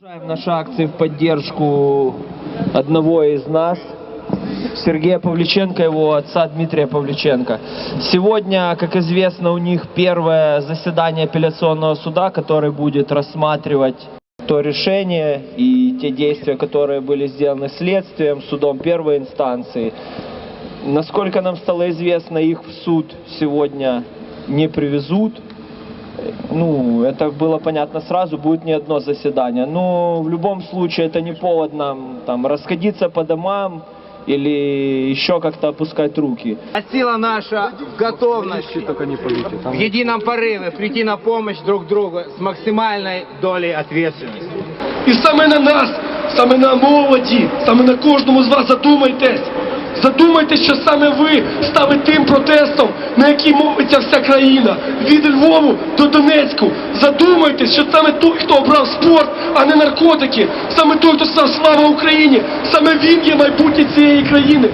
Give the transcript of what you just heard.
Продолжаем наши акции в поддержку одного из нас, Сергея Павличенко, его отца Дмитрия Павличенко. Сегодня, как известно, у них первое заседание апелляционного суда, который будет рассматривать то решение и те действия, которые были сделаны следствием, судом первой инстанции. Насколько нам стало известно, их в суд сегодня не привезут. Ну, это было понятно сразу, будет не одно заседание. Но в любом случае это не повод нам там расходиться по домам или еще как-то опускать руки. А сила наша в готовности, в едином порыве прийти на помощь друг другу с максимальной долей ответственности. І саме на нас, саме на молоді, саме на кожному з вас задумайтесь. Задумайтесь, що саме ви стали тим протестом, на який мовиться вся країна. Від Львову до Донецьку. Задумайтесь, що саме той, хто обрав спорт, а не наркотики. Саме той, хто став слава Україні. Саме він є майбутнє цієї країни.